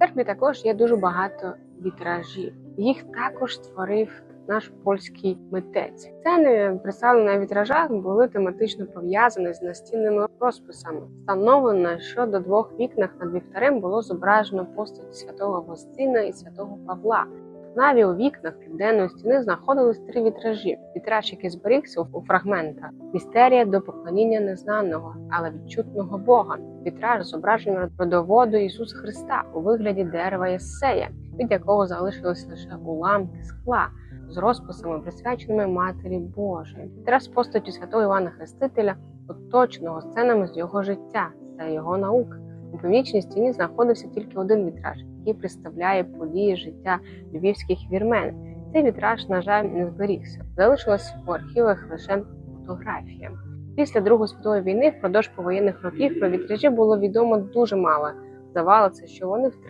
церкві також є дуже багато вітражів. Їх також створив наш польський митець. Сцени, представлені на вітражах, були тематично пов'язані з настінними розписами. Встановлено, що до двох вікнах над вівтарем було зображено постать святого Гостина і святого Павла. Наві у вікнах південної стіни знаходились три вітражі. Вітраж, який зберігся у фрагментах, містерія до поклоніння незнаного, але відчутного Бога. Вітраж з зображенням родоводу Ісуса Христа у вигляді дерева Єссея, від якого залишились лише уламки скла з розписами, присвяченими Матері Божої. Вітраж з постаттю святого Івана Хрестителя, оточеного сценами з його життя та його науки. У північній стіні знаходився тільки один вітраж, який представляє події життя львівських вірмен. Цей вітраж, на жаль, не зберігся. Залишилась в архівах лише фотографія. Після Другої світової війни, впродовж повоєнних років, про вітражі було відомо дуже мало. Здавалося, що вони втратили